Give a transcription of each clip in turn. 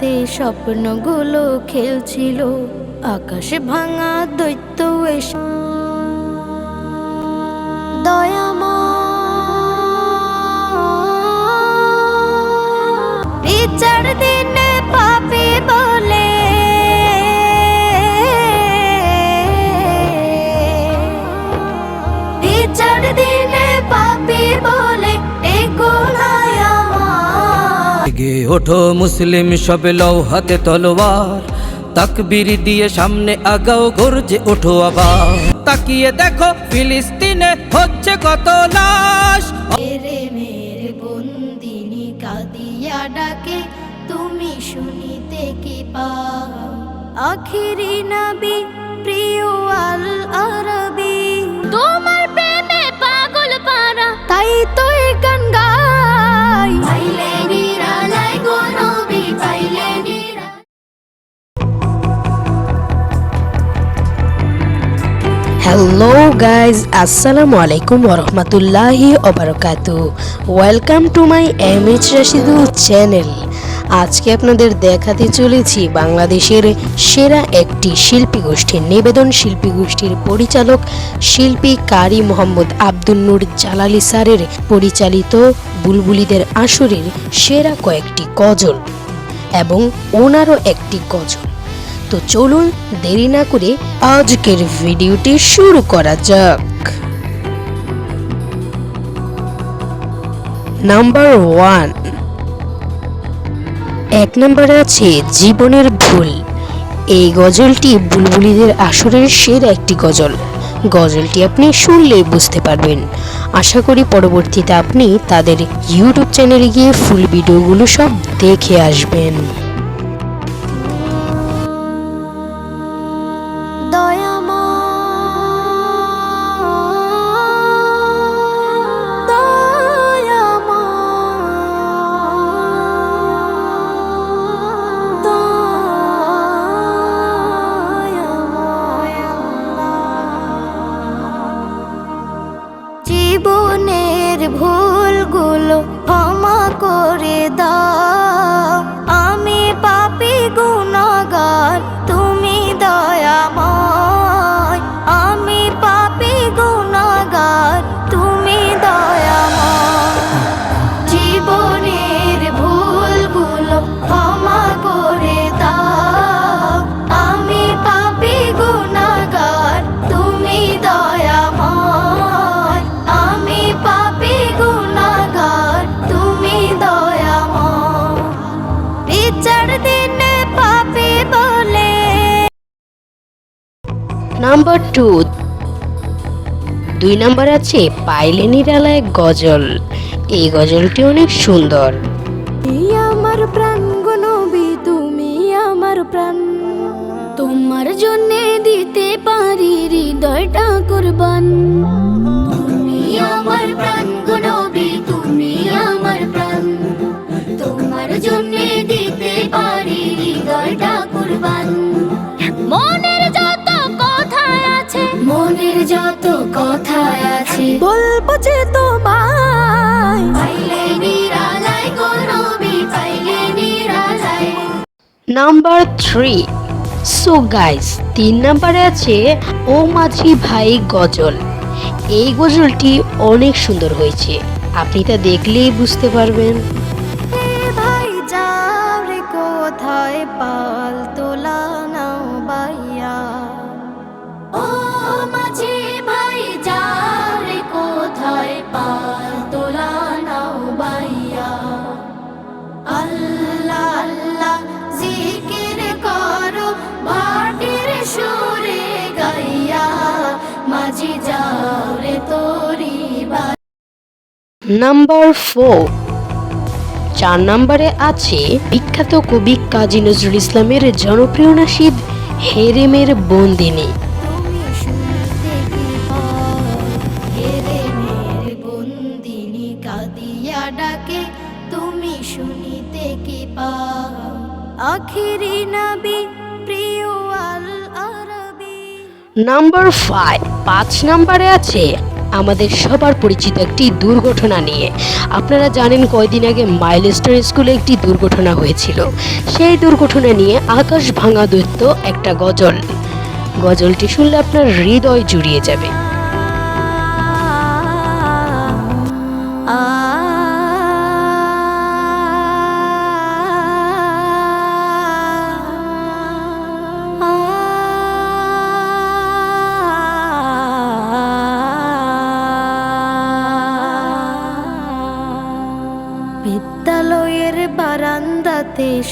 রাতে স্বপ্নগুলো খেলছিল। আকাশে ভাঙা দৈত্য এসে বলে। দিনে পাপি বলে। ওঠো মুসলিম সব লও হাতে তলোয়ার। তাকবীর দিয়ে সামনে আগাও, গর্জে ওঠো আবার। তাকিয়ে দেখো ফিলিস্তিনে হচ্ছে কত লাশ। ডাকে, তুমি শুনিতে কি পাও? আখিরি নবী, প্রিয় আল আরবি তোমার গাইজ আসসালামু আলাইকুম ওরহমতুল্লাহি ওবরকাতু welcome to my M H Rashidu channel আজকে আপনাদের দেখাতে চলেছি বাংলাদেশের সেরা একটি শিল্পী গোষ্ঠীর নিবেদন। শিল্পী গোষ্ঠীর পরিচালক শিল্পী কারি মোহাম্মদ আব্দুল নূর জালালি স্যারের পরিচালিত বুলবুলিদের আসরের সেরা কয়েকটি গজল এবং ওনারও একটি গজল। তো চলুন দেরি না করে আজকের ভিডিওটি শুরু করা যাক। নাম্বার ওয়ান এক নম্বরে আছে জীবনের ভুল। এই গজলটি বুলবুলিদের আসরের সেরা একটি গজল। গজলটি আপনি শুনলেই বুঝতে পারবেন। আশা করি পরবর্তীতে আপনি তাদের ইউটিউব চ্যানেলে গিয়ে ফুল ভিডিওগুলো সব দেখে আসবেন। জীবনের ভুলগুলো ক্ষমা করে দাও। নাম্বার টু দুই নাম্বার আছে পাইলে নিরালায় গজল। এই গজলটি অনেক সুন্দর। আমার প্রাণ গনবি তুমি আমার প্রাণ। তোমার জন্যে দিতে পারি হৃদয়টা কুরবান। মনের যত কথা আছে। বলব যে তোমায়। পাইলে নিরালাই গো নবী পাইলে নিরালাই নাম্বার থ্রি সো গাইস তিন নাম্বারে আছে ও মাঝি ভাই গজল। এই গজলটি অনেক সুন্দর হয়েছে। আপনি তা দেখলেই বুঝতে পারবেন। নাম্বার ফোর চার নম্বরে আছে বিখ্যাত কবি কাজী নজরুল ইসলামের জনপ্রিয় নাসিদ হেরেমের বন্দিনী। তুমি শুনতে নাম্বার ফাইভ পাঁচ নম্বরে আছে আমাদের সবার পরিচিত একটি দুর্ঘটনা নিয়ে। আপনারা জানেন কয়দিন আগে মাইলস্টোন স্কুলে একটি দুর্ঘটনা হয়েছিল। সেই দুর্ঘটনা নিয়ে আকাশ ভাঙা দৈত্য একটা গজল। গজলটি শুনলে আপনার হৃদয় জুড়িয়ে যাবে।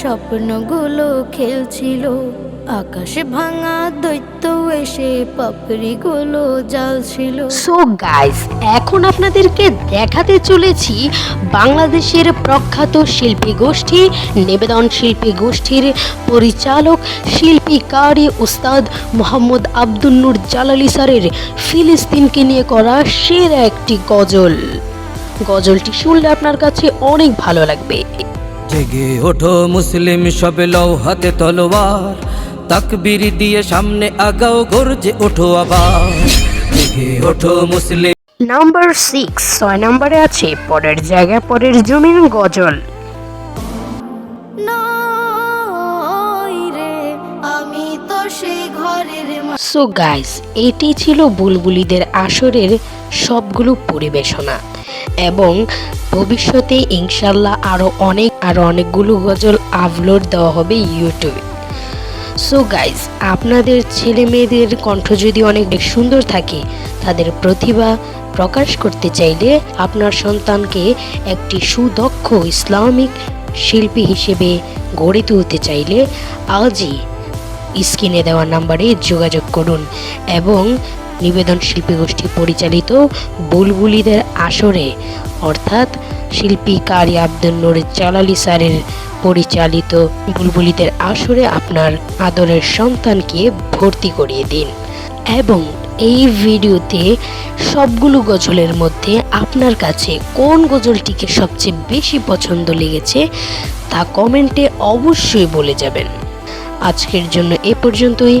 স্বপ্নগুলো খেলছিল। আকাশে ভাঙা দৈত্য এসে পাপড়িগুলো জ্বালছিল। সো গাইস এখন আপনাদেরকে দেখাতে চলেছি বাংলাদেশের প্রখ্যাত শিল্পী গোষ্ঠী, নিবেদন শিল্পী গোষ্ঠীর পরিচালক শিল্পী কারি উস্তাদ মোহাম্মদ আব্দুল নূর জালালি স্যারের ফিলিস্তিনকে নিয়ে করা সেরা একটি গজল। গজলটি শুনলে আপনার কাছে অনেক ভালো লাগবে। জেগে ওঠো মুসলিম সবে লও হাতে তলোয়ার। তাকবীর দিয়ে সামনে আগাও গর্জে ওঠো আবার। জেগে ওঠো মুসলিম। নাম্বার সিক্স ছয় নম্বরে আছে পরের জায়গা পরের জমিন গজল। আমি তো ঘরের সো গাইস এটি ছিল বুলবুলিদের আসরের সবগুলো পরিবেশনা। এবং ভবিষ্যতে ইনশাল্লাহ আরও অনেক আরও অনেকগুলো গজল আপলোড দেওয়া হবে ইউটিউবে। সো গাইস আপনাদের ছেলে মেয়েদের কণ্ঠ যদি অনেক সুন্দর থাকে, তাদের প্রতিভা প্রকাশ করতে চাইলে আপনার সন্তানকে একটি সুদক্ষ ইসলামিক শিল্পী হিসেবে গড়ে তুলতে চাইলে আজই স্ক্রিনে দেওয়া নাম্বারে যোগাযোগ করুন এবং নিবেদন শিল্পী গোষ্ঠী পরিচালিত বুলবুলিদের আসরে, অর্থাৎ শিল্পী কারি আব্দুল নূর জালালি স্যারের পরিচালিত বুলবুলিদের আসরে আপনার আদরের সন্তানকে ভর্তি করিয়ে দিন। এবং এই ভিডিওতে সবগুলো গজলের মধ্যে আপনার কাছে কোন গজলটিকে সবচেয়ে বেশি পছন্দ লেগেছে তা কমেন্টে অবশ্যই বলে যাবেন। আজকের জন্য এ পর্যন্তই।